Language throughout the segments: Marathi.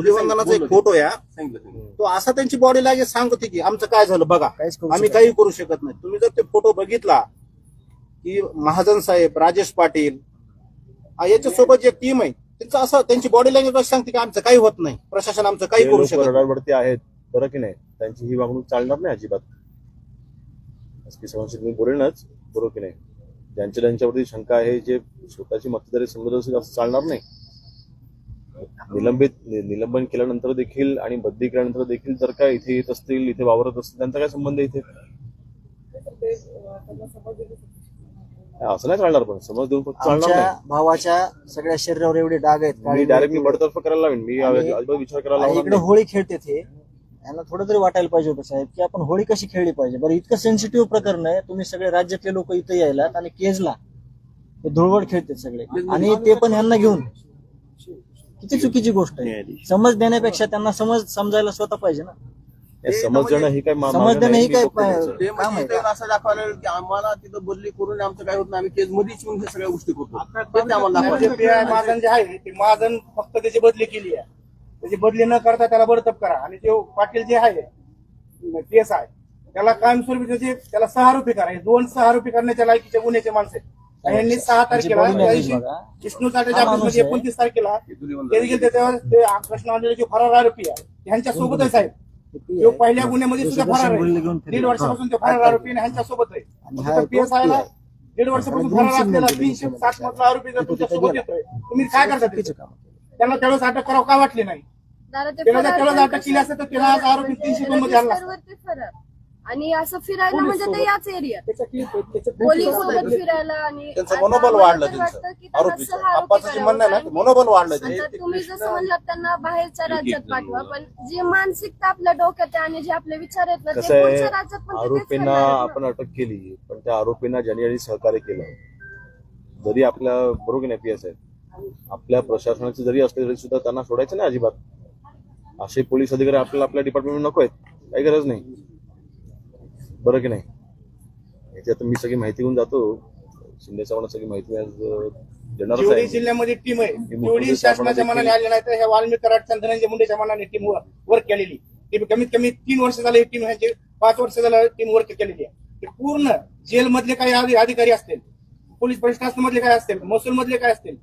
धुलीवंदनाचा एक फोटो या. तो. असा त्यांची बॉडी लँग्वेज सांगते की आमचं काय झालं बघा. आम्ही काही करू शकत नाही. तुम्ही जर ते फोटो बघितला की महाजन साहेब राजेश पाटील याच्यासोबत जे टीम आहे त्यांचं असं त्यांची बॉडी लँग्वेज सांगते की आमचं काही होत नाही. प्रशासन आमचं काही करू शकत आहेत. बरं की नाही? त्यांची ही वागणूक चालणार नाही अजिबात. तुम्ही बोलेनच बरोबर की नाही? ज्यांच्या त्यांच्यावरती शंका आहे जे स्वतःची मतदारी समजत असेल असं चालणार नाही. निलंबित निलंबन केल्यानंतर देखील आणि बदली केल्यानंतर देखील जर का इथे येत असतील इथे वावरत असतील त्यांचा काय संबंध इथे? असं नाही चालणार पण समज देऊन चालणार भावाच्या सगळ्या शरीरावर एवढे डाग आहेत मी काळी डायरेक्ट मी बडतर्फ करायला लावेन मी अजिबात विचार करायला इकडे. होळी खेळते ते. यांना थोडं तरी वाटायला पाहिजे होतं साहेब की आपण होळी कशी खेळली पाहिजे? बरं इतकं सेन्सिटिव्ह प्रकरण आहे तुम्ही सगळे राज्यातले लोक इथे यायलात आणि केजला हे धुळवड खेळतात सगळे. आणि ते पण यांना घेऊन. किती चुकीची गोष्ट आहे. समज देण्यापेक्षा त्यांना समज समजायला स्वतः पाहिजे ना. हे समजणं ही काय मा- समज मागणं ही काय. ते काम म्हणजे आहे. इथं असं दाखवायला लागलं की आम्हाला तिथं बदली करून आमचं काय होत नाही. आम्ही केस मध्येच येऊन हे सगळ्या गोष्टी करतो. ते ते आम्हाला जे दाखवायला आहे ते महाजन फक्त त्याची बदली केली आहे. त्याची बदली न करता त्याला बडतप करा. आणि जो पाटील जे आहे केस आहे त्याला कायमस्वरूपी त्याचे त्याला सहा आरोपी करा. हे दोन सहा आरोपी करण्याच्या लायकीचे गुन्ह्याचे माणसं आहेत. आणि यांनी सहा तारखेला body त्या दिवशी. विष्णू ऑफिसमध्ये आहे. एकोणतीस तारखेला ते देखील त्याच्यावर ते कृष्ण अंजली जे फरार आरोपी आहे ह्यांच्या सोबतच आहेत. तो पहिल्या गुन्ह्यामध्ये सुद्धा फरार आहे. दीड वर्षापासून ते फरार आरोपी आणि ह्यांच्या सोबत आहे. आणि हा पी एस आय ला दीड वर्षापासून फरार असलेला तीनशे. सात मधला आरोपी जर तुमच्यासोबत येतोय तुम्ही काय करता चुकीचं त्याचं? काम आहे. त्यांना त्यावेळेस अटक करावं का वाटली नाही? त्याला पण अटक केली असते तर त्याला आरोपी म्हणजे तीनशे दोन मध्ये आणला आणि असं फिरायला म्हणजे ते याच एरियात त्याचं clip आहे, त्याचं clip पोलीस. सोबत फिरायला आणि त्यांचं आता मनोबल वाढलं तर त्यांचं वाटतं की त्यांना आरोपीचं सहा आरोपी आप्पाचं जे करावं. म्हणणं आहे ना ते कारण मनोबल वाढलं त्यांचं. तुम्ही जसं म्हणलात त्यांना बाहेरच्या राज्यात पाठवा पण जी मानसिकता आपल्या डोक्यात आहे आणि जे आपले विचार आहेत ना ते कसं आहे पुढच्या राज्यात पण ते तेच आरोपींना करणार आहेत ना. आपण अटक केली पण त्या आरोपींना ज्यांनी ज्यांनी सहकार्य केलं जरी आपल्या बरोबर नाही पी एस आहे आपल्या प्रशासनाचे जरी असले तरी सुद्धा त्यांना सोडायचं नाही अजिबात असे पोलीस अधिकारी आपल्याला आपल्या डिपार्टमेंट नको आहेत काही गरज नाही बरं की नाही? याची आता मी सगळी माहिती घेऊन जातो. शिंदे साहेबांना सगळी माहिती आज, देणारच जिल्ह्यामध्ये टीम आहे शासनाच्या मनाने आली नाही तर ह्या वाल्मिक कराडच्या आणि धनंजय मुंडेच्या मनाने टीम वर्क केलेली. ती कमीत कमी तीन वर्ष झाले टीम ह्यांची पाच वर्ष झालं टीम वर्क केलेली आहे. ते पूर्ण जेल मधले काही अधि- अधिकारी असतील पोलीस प्रशासन मधले काय असतील महसूल मधले काय असतील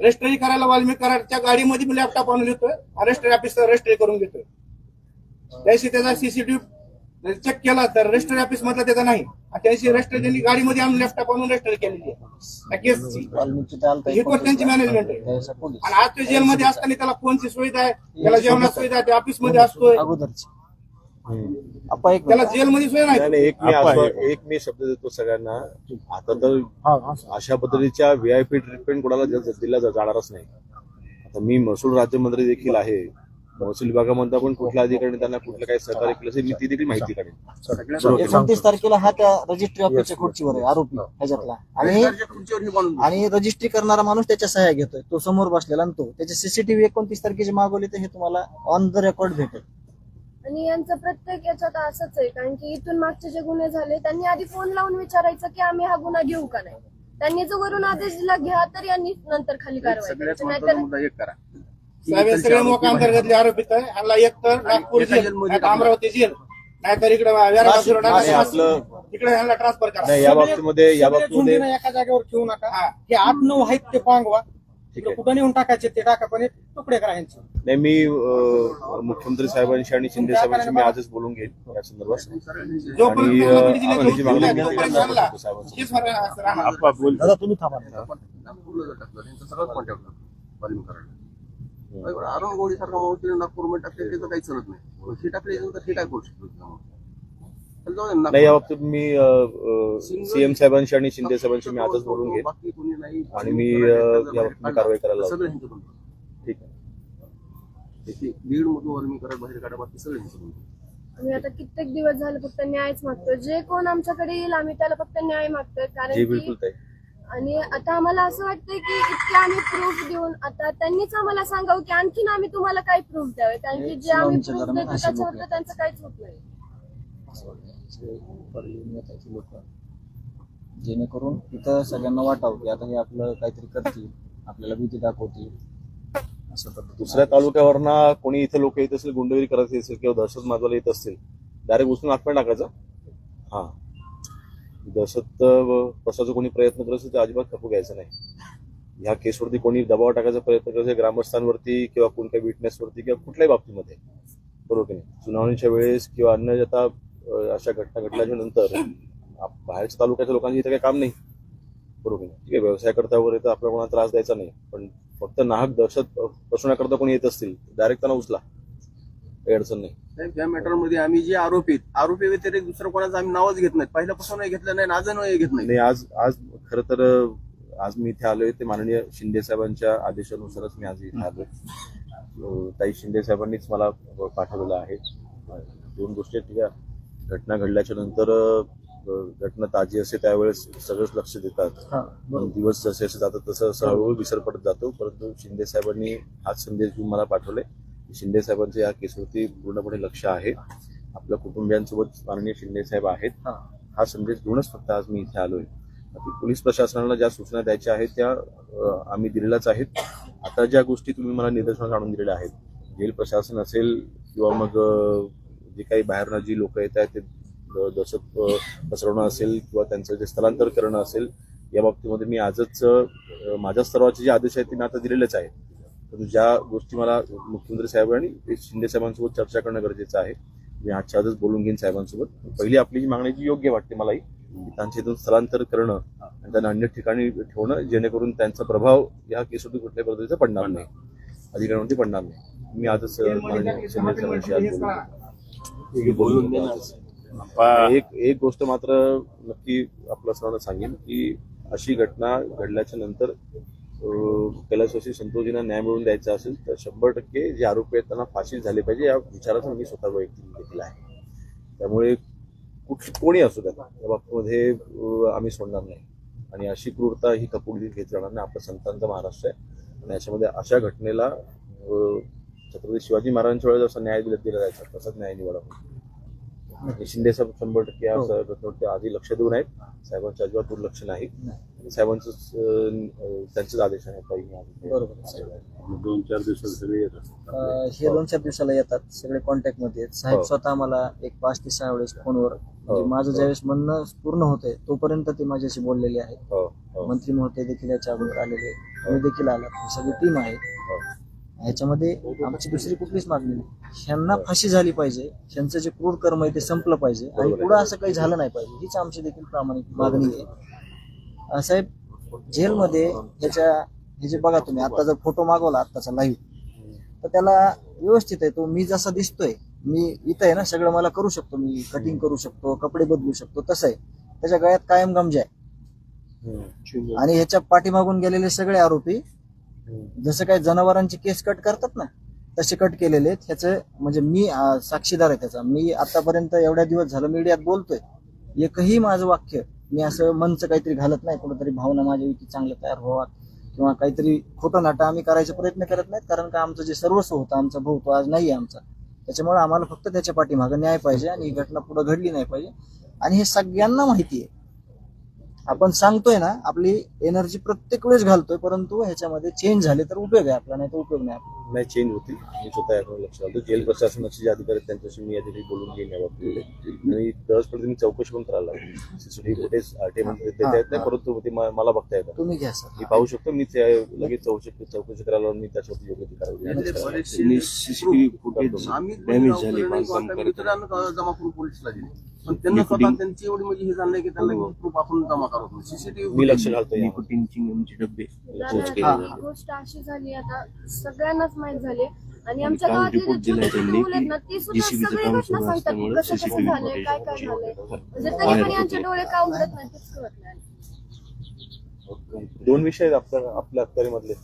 रजिस्ट्री करायला वाल्मिक कराडच्या गाडीमध्ये लॅपटॉप आणून घेतोय रजिस्ट्री ऑफिस रजिस्ट्री करून घेतोय. त्याशी त्याचा सीसीटीव्ही चेक केला तर रजिस्ट्री ऑफिस मधला त्याचा नाही. त्याशी रजिस्ट्री त्यांनी गाडीमध्ये आणून लॅपटॉप आणून रजिस्ट्री केलेली आहे. केसची ही पण त्यांची मॅनेजमेंट आहे. आणि आज तो जेलमध्ये असताना त्याला फोनची सुविधा आहे. त्याला जेवणाची सुविधा आहे. ते ऑफिसमध्ये असतोय त्याला जेलमध्ये सोय नाही. नाही नाही, एक मी आश्वा- एक मी शब्द देतो सगळ्यांना. आता तर अशा पद्धतीच्या व्हीआयपी ट्रीटमेंट कोणाला जा- जाणारच नाही. आता मी महसूल राज्यमंत्री देखील आहे. महसूल विभागामध्ये पण कुठल्या अधिकाऱ्याने त्यांना कुठलं काही सहकार्य केलं असेल मी ती देखील माहिती काढेन. एकोणतीस तारखेला हा त्या रजिस्ट्री ऑफिसच्या खुर्चीवर आहे आरोपी ह्याच्यातला. आणि हे रजिस्ट्री करणारा माणूस त्याच्या सह्या घेतोय तो समोर बसलेला आणि तो. त्याचे सीसीटीव्ही एकोणतीस तारखेचे मागवले तर हे तुम्हाला ऑन द रेकॉर्ड भेटेल. आणि यांचं प्रत्येक याच्यात असंच आहे कारण की इथून मागचे जे गुन्हे झाले त्यांनी आधी फोन लावून विचारायचं की आम्ही हा गुन्हा घेऊ का नाही. त्यांनी जो वरून आदेश दिला घ्या तर यांनी नंतर खाली कारवाई नाहीतर करा. साहेब हे सगळे मोका अंतर्गतले आरोपित आहे. ह्याला एक तर नागपूर जेल अमरावती जेल नाहीतर इकडे आपलं- इकडे ह्याला ट्रान्सफर करा. नाही या बाबतीमध्ये या बाबतीमध्ये एका जागेवर ठेवू नका. हा. हे आठ नऊ आहेत ते पांगवा. ठीक आहे. कुठं नेऊन टाकायचे ते टाका पण हे तुकडे करा यांचे. नाही मी अं, मुख्यमंत्री साहेबांशी आणि शिंदे साहेबांशी मी आजच बोलून घेईन या संदर्भात. जोपर्यंत आणि, अं, जिल्ह्याची जी मागणी नाही, ह्याला साहेबांचं. हेच फरक. दादा तुम्ही थांबा नागपूरला कॉन्टॅक्ट वाल्मिक कराड अरुण गोळी सारखा माणूस तिने नागपूरमध्ये टाकले त्याचं काही चालत नाही. हे टाकले तर हे काय करू शकतो? नाही या बाबतीत मी सीएम साहेबांशी आणि शिंदे साहेबांशी मी आजच बोलून घेईन. बाकी कोणी नाही. आणि मी, या बाबतीत कारवाई करायला. ठीक. आहे बीड मधून वाल्मिक कराड बाहेर काढा बाकी सगळं. आम्ही आता कित्येक दिवस झाले फक्त न्यायच मागतोय. जे कोण आमच्याकडे येईल आम्ही त्याला फक्त न्याय मागतोय कारण बिलकुल आणि आता आम्हाला असं वाटतंय की इतके आम्ही प्रूफ देऊन आता त्यांनीच आम्हाला सांगावं की आणखीन आम्ही तुम्हाला काय प्रूफ द्यावे? कारण की जे आम्ही प्रूफ देतो त्याच्यावर त्यांचं काहीच होत नाही. लोक. जेणेकरून तिथं सगळ्यांना वाटावं की आता हे आपलं काहीतरी करतील आपल्याला भीती दाखवतील. दुसऱ्या तालुक्यावरनं कोणी इथे लोक येत असेल गुंडगिरी करत असेल किंवा दहशत माजवायला येत असतील डायरेक्ट उचलून आत्मा टाकायचा? हा. दहशत अं, पसरायचा कोणी प्रयत्न करत असेल तर अजिबात खपू घ्यायचं नाही. ह्या केसवरती कोणी दबाव टाकायचा प्रयत्न करत असेल ग्रामस्थांवरती किंवा कोणत्या विटनेसवरती किंवा कुठल्याही बाबतीमध्ये. बरोबर की नाही? सुनावणीच्या वेळेस किंवा अन्य आता अशा घटना घडल्याच्या नंतर बाहेरच्या तालुक्याच्या लोकांची इथं काही काम नाही. बरोबर की नाही? ठीक आहे व्यवसाय करता वगैरे तर आपल्याला कोणाला त्रास द्यायचा नाही. पण फक्त नाहक दहशत बसवण्याकरता कोणी येत असतील डायरेक्ट त्यांना उचला. काही अडचण नाही. साहेब या मॅटरमध्ये आम्ही जे आरोपीत आरोपी व्यतिरिक्त दुसरं कोणाचं आम्ही नावच घेत नाही. पहिल्यापासून घेतलं नाही आजही घेत नाही. नाही आज आज खरं तर आज मी इथे आलोय ते माननीय शिंदे साहेबांच्या आदेशानुसारच मी आज इथे आलोय. ताई शिंदे साहेबांनीच मला पाठवलेलं आहे. दोन गोष्टी आहे. घटना घडल्याच्या नंतर घटना ताजी असते त्यावेळेस सगळंच लक्ष देतात. दिवस जसे जसे जातात तसं असं हळूहळू विसर पडत जातो. परंतु शिंदे साहेबांनी हाच संदेश घेऊन मला पाठवले शिंदे साहेबांचे या केसवरती पूर्णपणे लक्ष आहे. आपल्या कुटुंबियांसोबत माननीय शिंदे साहेब आहेत. हा. संदेश घेऊनच फक्त आज मी इथे आलोय. पोलीस प्रशासनाला ज्या सूचना द्यायच्या आहेत त्या आम्ही दिलेल्याच आहेत. आता ज्या गोष्टी तुम्ही मला निदर्शनास आणून दिलेल्या आहेत जेल प्रशासन असेल किंवा मग जे काही बाहेरनं जी लोक येत आहेत ते दहशत पसरवणं असेल किंवा त्यांचं जे स्थलांतर करणं असेल या बाबतीमध्ये मी आजच माझ्या स्तराचे जे आदेश आहेत ते मी आता दिलेलेच आहेत. परंतु ज्या गोष्टी मला मुख्यमंत्री साहेब आणि शिंदे साहेबांसोबत चर्चा करणं गरजेचं आहे मी आजच्या आजच बोलून घेईन साहेबांसोबत. पहिली आपली जी मागणी जी योग्य वाटते मलाही त्यांच्या इथून स्थलांतर करणं आणि त्यांना अन्य ठिकाणी ठेवणं जेणेकरून त्यांचा प्रभाव या केसवरती कुठल्याही पद्धतीचा पडणार नाही. अधिकाऱ्यांवरती पडणार नाही. मी आजच शिंदे साहेबांशी आज बोलून. एक एक गोष्ट मात्र नक्की आपल्या सर्वांना सांगेन की अशी घटना घडल्याच्या नंतर अं, कैलासवासी संतोषींना न्याय मिळवून द्यायचा असेल तर शंभर टक्के जे आरोपी आहेत त्यांना फाशी झाली पाहिजे या विचाराचा मी स्वतः वैयक्तिक देखील आहे. त्यामुळे कुठ कोणी असू द्या या बाबतीमध्ये आम्ही सोडणार नाही. आणि अशी क्रूरता ही कपूर घेत जाणार नाही. आपल्या संतांचा महाराष्ट्र आहे. आणि याच्यामध्ये अशा घटनेला छत्रपती शिवाजी महाराजांच्या वेळेस जसा न्याय दिला दिला जायचा तसाच न्याय निवडा शिंदे साहेब शंभर टक्के हो. आधी लक्ष देऊन आहेत. साहेबांचं अजिबात दुर्लक्ष नाही. साहेबांचं त्यांचेच आदेश आहेत काही. बरोबर. दोन चार दिवसात सगळे येतात. अं, हे दोन चार दिवसाला येतात सगळे कॉन्टॅक्टमध्ये आहेत. साहेब हो. स्वतः मला एक पाच ते सहा वेळेस फोनवर म्हणजे हो. माझं ज्यावेळेस म्हणणं पूर्ण होतंय तोपर्यंत ते माझ्याशी बोललेले आहेत. हो. हो. मंत्री महोदय देखील याच्या अगोदर आलेले मी देखील आला. ही सगळी टीम आहे. हो. ह्याच्यामध्ये आमची दुसरी कुठलीच मागणी नाही. ह्यांना फाशी झाली पाहिजे. ह्यांचं जे क्रूर कर्म आहे ते संपलं पाहिजे. आणि. पुढे असं काही झालं नाही पाहिजे. हीच आमची देखील प्रामाणिक मागणी आहे. साहेब जेलमध्ये ह्याच्या हे जे बघा तुम्ही आता जर फोटो मागवला आत्ताचा लाईव्ह तर त्याला व्यवस्थित आहे तो मी जसा दिसतोय मी इथं आहे ना सगळं मला करू शकतो मी कटिंग करू शकतो कपडे बदलू शकतो तसं आहे. त्याच्या गळ्यात कायम गमजा आहे. आणि ह्याच्या पाठीमागून गेलेले सगळे आरोपी जसं काय जनावरांची केस कट करतात ना तसे कट केलेले आहेत. ह्याचं म्हणजे मी साक्षीदार आहे त्याचा. मी आतापर्यंत एवढ्या दिवस झालं मीडियात बोलतोय. एकही माझं वाक्य मी असं मनचं काहीतरी घालत नाही कुठंतरी भावना माझ्या विकी चांगलं तयार व्हावा किंवा काहीतरी खोटं नाटं आम्ही करायचा प्रयत्न करत नाहीत कारण का आमचं जे सर्वस्व होतं आमचा भाऊ तो आज नाही आहे आमचा. त्याच्यामुळे आम्हाला फक्त त्याच्या पाठीमागं न्याय पाहिजे आणि ही घटना पुढे घडली नाही पाहिजे. आणि हे सगळ्यांना माहिती आहे. आपण सांगतोय ना आपली एनर्जी प्रत्येक वेळेस घालतोय परंतु ह्याच्यामध्ये चेंज झाले तर उपयोग आहे आपला नाही तर उपयोग नाही आपला. नाही चेंज होतील. मी स्वतः याकडे लक्ष घालतो. जेल प्रशासनाचे जे अधिकारी आहेत त्यांच्याशी मी यासाठी बोलून घेईन या बाबतीत आणि दरच मी चौकशी पण करायला लागली. सीसीटीव्ही फुटेज आरटीआयमध्ये देता येत नाही परंतु ते म- मला बघता येतात तुम्ही घ्या सर. मी पाहू शकतो. मी ते लगेच चौकशी चौकशी करायला लावून मी त्याच्यावरती योग्य ती कारवाई सीसीटीव्ही फुटेज आम्ही डॅमेज झाले बांधकाम करताना. जमा करून पोलिसला दिले. पण त्यांना स्वतः निकोटीन. त्यांची एवढी म्हणजे हे झालंय की त्यांना प्रूफ आपण जमा करत नाही सीसीटीव्ही मी लक्ष घालतो यावर. निकोटीनची आमचे डबे दादा, पोच केले ही जातात. गोष्ट अशी झाली आता सगळ्यांनाच माहीत झाली आणि आणि आमच्या काल गावातले रिपोर्ट जे दिलाय छोटे छोटे त्यांनी मुलं आहेत ना की ती सुद्धा JCB चं सगळी काम घटना सुरू सांगतात की असल्यामुळे कसं कसं CCTV झालंय काय काय footage झालंय म्हणजे तरी बाहेर पण यांचे होते. डोळे का उघडत नाही तेच कळत नाही दोन विषय आहेत आपल्या आपल्या अखत्यारीमधले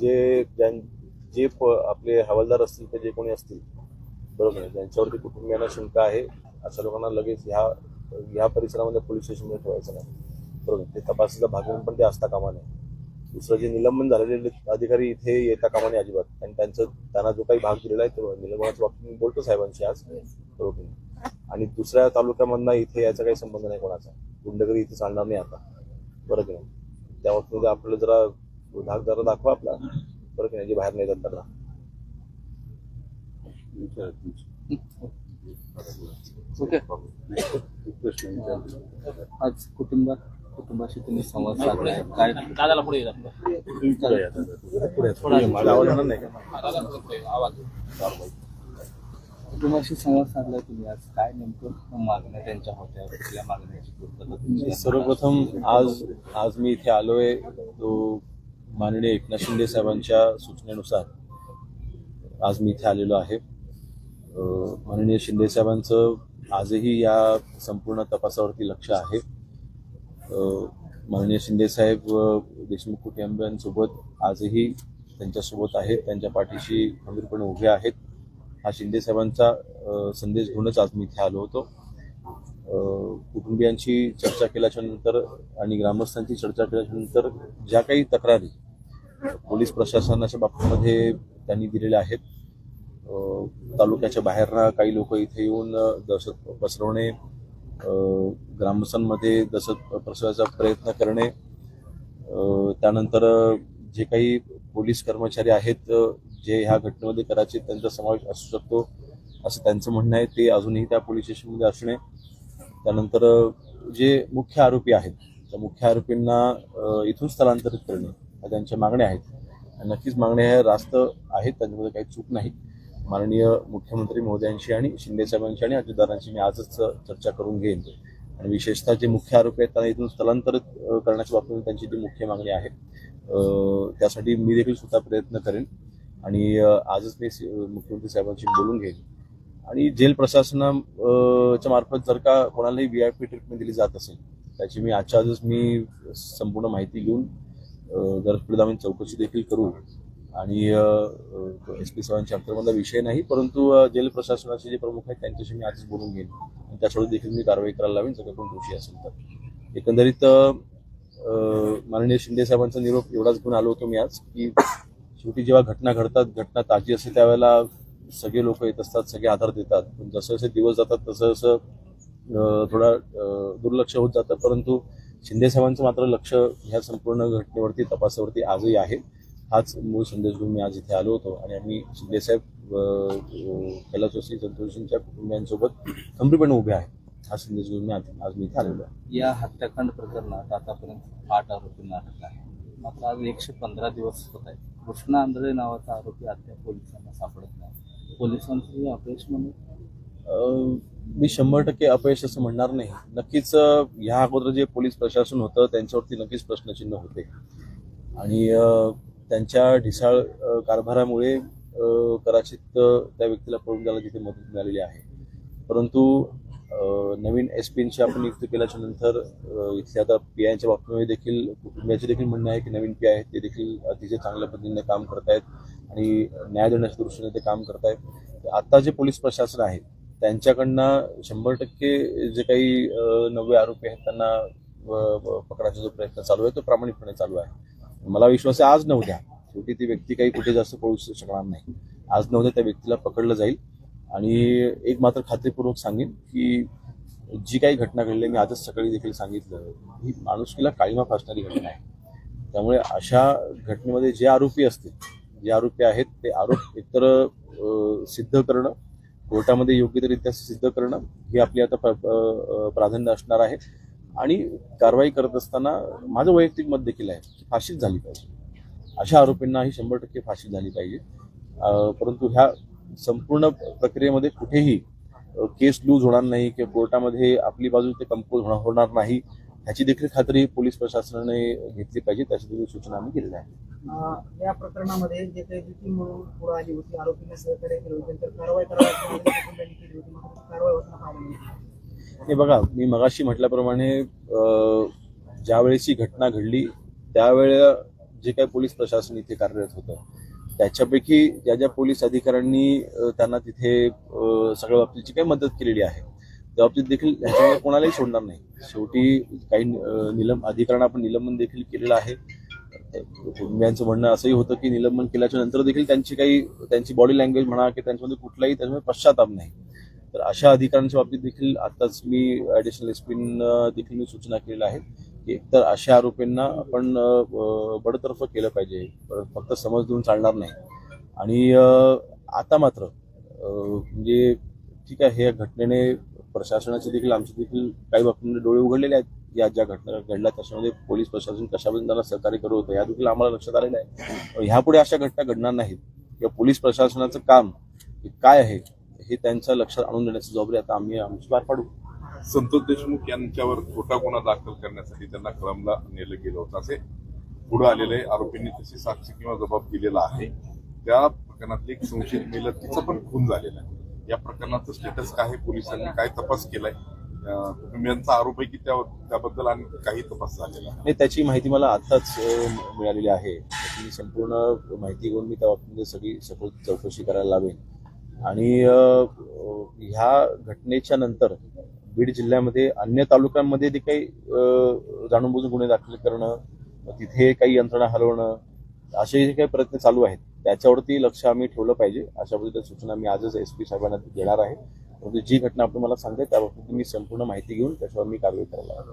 जे ज्यां- जे प- आपले हवालदार असतील ते जे कोणी असतील बरोबर आहे ज्यांच्यावरती कुटुंबियांना शंका आहे अशा लोकांना लगेच ह्या ह्या परिसरामध्ये पोलीस स्टेशनमध्ये ठेवायचं नाही. बरोबर? ते तपासाचा भाग म्हणून पण ते असता कामा नये. दुसरं जे निलंबन झालेले अधिकारी इथे येता कामा नये अजिबात. आणि त्यांचं त्यांना जो काही भाग दिलेला आहे तो निलंबनाच्या बाबतीत मी बोलतो साहेबांशी आज. बरोबर आणि दुसऱ्या तालुक्यामधनं इथे याचा काही संबंध नाही कोणाचा. गुंडगिरी इथे चालणार नाही आता. परत नाही? त्या बाबतीमध्ये आपल्याला जरा भाग जरा दाखवा आपला. बरं की नाही? जे बाहेर नाही येतात त्यांना. ओके. आज कुटुंबात कुटुंबाशी तुम्ही संवाद साधलाय काय? दादाला पुढे कुटुंबाशी संवाद साधलाय तुम्ही आज. काय नेमकं मागण्या त्यांच्या होत्या? कुठल्या मागण्याची पूर्तता? सर्वप्रथम आज आज मी इथे आलोय. तो माननीय एकनाथ शिंदे साहेबांच्या सूचनेनुसार आज मी इथे आलेलो आहे. माननीय शिंदे साहेबांचं आजही या संपूर्ण तपासावरती लक्ष आहे. माननीय शिंदे साहेब देशमुख कुटुंबियांसोबत आजही त्यांच्यासोबत आहेत त्यांच्या पाठीशी खंबीरपणे उभे आहेत. हा शिंदे साहेबांचा संदेश घेऊनच आज मी इथे आलो होतो. कुटुंबियांशी कुटुंबियांची चर्चा केल्याच्यानंतर आणि ग्रामस्थांची चर्चा केल्याच्यानंतर ज्या काही तक्रारी पोलीस प्रशासनाच्या बाबतीमध्ये त्यांनी दिलेल्या आहेत तालुक्याच्या बाहेरनं काही लोक इथे येऊन दहशत पसरवणे ग्रामस्थांमध्ये दहशत पसरवायचा प्रयत्न करणे त्यानंतर जे काही पोलीस कर्मचारी आहेत जे ह्या घटनेमध्ये कदाचित त्यांचा समावेश असू शकतो असं त्यांचं म्हणणं आहे. ते अजूनही त्या पोलीस स्टेशनमध्ये असणे. त्यानंतर जे मुख्य आरोपी आहेत त्या मुख्य आरोपींना इथून स्थलांतरित करणे ह्या त्यांच्या मागण्या आहेत. आणि नक्कीच मागण्या ह्या रास्त आहेत त्यांच्यामध्ये काही चूक नाही. माननीय मुख्यमंत्री महोदयांशी आणि शिंदे साहेबांशी आणि अजितदारांशी मी आजच चर्चा करून घेईन. आणि विशेषतः जे मुख्य आरोपी आहेत त्यांना इथून स्थलांतरित करण्याच्या बाबतीत त्यांची जी मुख्य मागणी आहे त्यासाठी मी देखील स्वतः प्रयत्न करेन आणि आजच मी मुख्यमंत्री साहेबांशी बोलून घेईन. आणि जेल प्रशासना च्या मार्फत जर का कोणालाही व्ही आय पी ट्रीटमेंट दिली जात असेल त्याची मी आजच्या आजच मी संपूर्ण माहिती घेऊन गरज आम्ही चौकशी देखील करू आणि एस पी साहेबांच्या चॅप्टरमधला विषय नाही परंतु जेल प्रशासनाचे जे प्रमुख आहेत त्यांच्याशी मी आजच बोलून घेईन. आणि त्याच्यावर देखील मी कारवाई करायला लावेन जर पण कोण दोषी असेल तर. एकंदरीत माननीय शिंदे साहेबांचा निरोप एवढाच घेऊन आलो होतो मी आज की शेवटी जेव्हा घटना घडतात घटना ताजी असते त्यावेळेला सगळे लोक येत असतात सगळे आधार देतात. पण जसं जसे दिवस जातात तसं जसं थोडा दुर्लक्ष होत जातं. परंतु शिंदे साहेबांचं मात्र लक्ष ह्या संपूर्ण घटनेवरती तपासावरती आजही आहे. हाच मूळ संदेश घेऊन मी आज इथे आलो होतो आणि आम्ही शिंदे साहेब अं, अं, कैलासवासी संतोषींच्या कुटुंबियांसोबत खंबीरपणे उभे आहेत हा संदेश घेऊन मी आज मी इथे आलेलो आहे. या हत्याकांड प्रकरणात आतापर्यंत आठ आरोपींना अटक आहे मात्र आज एकशे पंधरा दिवस होत आहेत. कृष्णा आंधळे नावाचा आरोपी अद्याप पोलिसांना सापडत नाही. पोलिसांचं हे अपयश म्हणून? मी शंभर टक्के अपयश असं म्हणणार नाही. नक्कीच ह्या अगोदर जे पोलीस प्रशासन होतं त्यांच्यावरती नक्कीच प्रश्नचिन्ह होते. आणि त्यांच्या ढिसाळ कारभारामुळे कदाचित त्या व्यक्तीला पळून जायला तिथे मदत मिळालेली आहे. परंतु नवीन एस पींची आपण नियुक्त केल्याच्यानंतर इथल्या आता पी आयच्या बाबतीमध्ये देखील कुटुंबियाचे देखील म्हणणं आहे की नवीन पी आय ते देखील अतिशय चांगल्या पद्धतीने काम करतायत आणि न्याय देण्याच्या दृष्टीने ते काम करतायत आता जे पोलीस प्रशासन आहे त्यांच्याकडनं शंभर टक्के जे काही नवे आरोपी आहेत त्यांना पकडायचा जो प्रयत्न चालू आहे तो प्रामाणिकपणे चालू आहे. मला विश्वास आहे आज नव्हत्या. शेवटी ती व्यक्ती काही कुठे जास्त पळू शकणार नाही. आज नव्हत्या त्या व्यक्तीला पकडलं जाईल. आणि एक मात्र खात्रीपूर्वक सांगेन की जी काही घटना घडली मी आजच सकाळी देखील सांगितलं. ही माणुसकीला काळीमा फासणारी घटना आहे. त्यामुळे अशा घटनेमध्ये जे आरोपी असतील जे आरोपी आहेत ते आरोप एकतर सिद्ध करणं कोर्टामध्ये योग्यरित्या सिद्ध करणं हे आपली आता प्राधान्य असणार आहे. आणि कारवाई करत असताना माझं वैयक्तिक मत देखील आहे की फाशीच झाली पाहिजे. अशा आरोपींना ही शंभर टक्के फाशी झाली पाहिजे. परंतु ह्या संपूर्ण प्रक्रियेमध्ये कुठेही केस लूज होणार नाही किंवा कोर्टामध्ये आपली बाजू ते कंपोज होणार नाही ह्याची देखील खात्री पोलीस प्रशासनाने घेतली पाहिजे. त्याची देखील सूचना आम्ही केलेल्या आहे. या प्रकरणामध्ये जे काही म्हणून पुढे आली होती आरोपींना सहकार्य केलं होतं कारवाई करावी नाही. हे बघा मी मगाशी म्हटल्याप्रमाणे ज्यावेळेस ही घटना घडली त्यावेळेला जे काही पोलीस प्रशासन इथे कार्यरत होतं त्याच्यापैकी ज्या ज्या पोलीस अधिकाऱ्यांनी त्यांना तिथे सगळ्या बाबतीची काही मदत केलेली आहे त्या बाबतीत देखील ह्याच्यामुळे कोणालाही सोडणार नाही शेवटी काही निलंब अधिकाऱ्यांना आपण निलंबन देखील केलेलं आहे कुटुंबियांचं म्हणणं असंही होतं की निलंबन केल्याच्यानंतर देखील त्यांची काही त्यांची बॉडी लँग्वेज म्हणा की त्यांच्यामध्ये कुठलाही त्याच्यामध्ये पश्चाताप नाही तर अशा अधिकाऱ्यांच्या बाबतीत देखील आताच मी ॲडिशनल एस देखील मी सूचना केलेल्या आहेत की एकतर अशा आरोपींना आपण बडतर्फ केलं पाहिजे. फक्त समज देऊन चालणार नाही. आणि आता मात्र म्हणजे ठीक आहे या घटनेने प्रशासनाचे देखील आमचे देखील काही बाबतीमध्ये डोळे उघडलेले आहेत. या ज्या घटना घडल्या त्याच्यामध्ये पोलीस प्रशासन कशा त्याला त्यांना सहकार्य करत होतं या देखील आम्हाला लक्षात आलेलं आहे. ह्यापुढे अशा घटना घडणार नाहीत. किंवा पोलीस प्रशासनाचं काम हे काय आहे हे त्यांच्या लक्षात आणून देण्याची जबाबदारी आता आम्ही आमची पार पाडू. संतोष देशमुख यांच्यावर खोटा गुन्हा दाखल करण्यासाठी त्यांना कळमला नेलं गेलं होतं असे पुढे आलेले आरोपींनी तशी साक्षी किंवा जबाब दिलेला आहे. त्या प्रकरणातली एक संशयित महिला तिचा पण खून झालेला आहे. या प्रकरणाचं स्टेटस काय पोलिसांनी काय तपास केलाय? कुटुंबियांचा आरोप आहे की त्या त्याबद्दल आणि काही तपास झालेला आहे नाही त्याची माहिती मला आत्ताच अ, मिळालेली आहे. मी संपूर्ण माहिती घेऊन मी त्या बाबतीमध्ये सगळी सखोल चौकशी करायला लावेन. आणि ह्या घटनेच्या नंतर बीड जिल्ह्यामध्ये अन्य तालुक्यांमध्ये जे काही जाणूनबुजून जाणून बुजून गुन्हे दाखल करणं तिथे काही यंत्रणा हलवणं असे जे काही प्रयत्न चालू आहेत त्याच्यावरती लक्ष आम्ही ठेवलं पाहिजे. अशा पद्धतीच्या सूचना मी आजच एस पी साहेबांना देणार आहे. परंतु जी घटना आपण मला सांगते त्याबाबतीत मी संपूर्ण माहिती घेऊन त्याच्यावर मी कारवाई करायला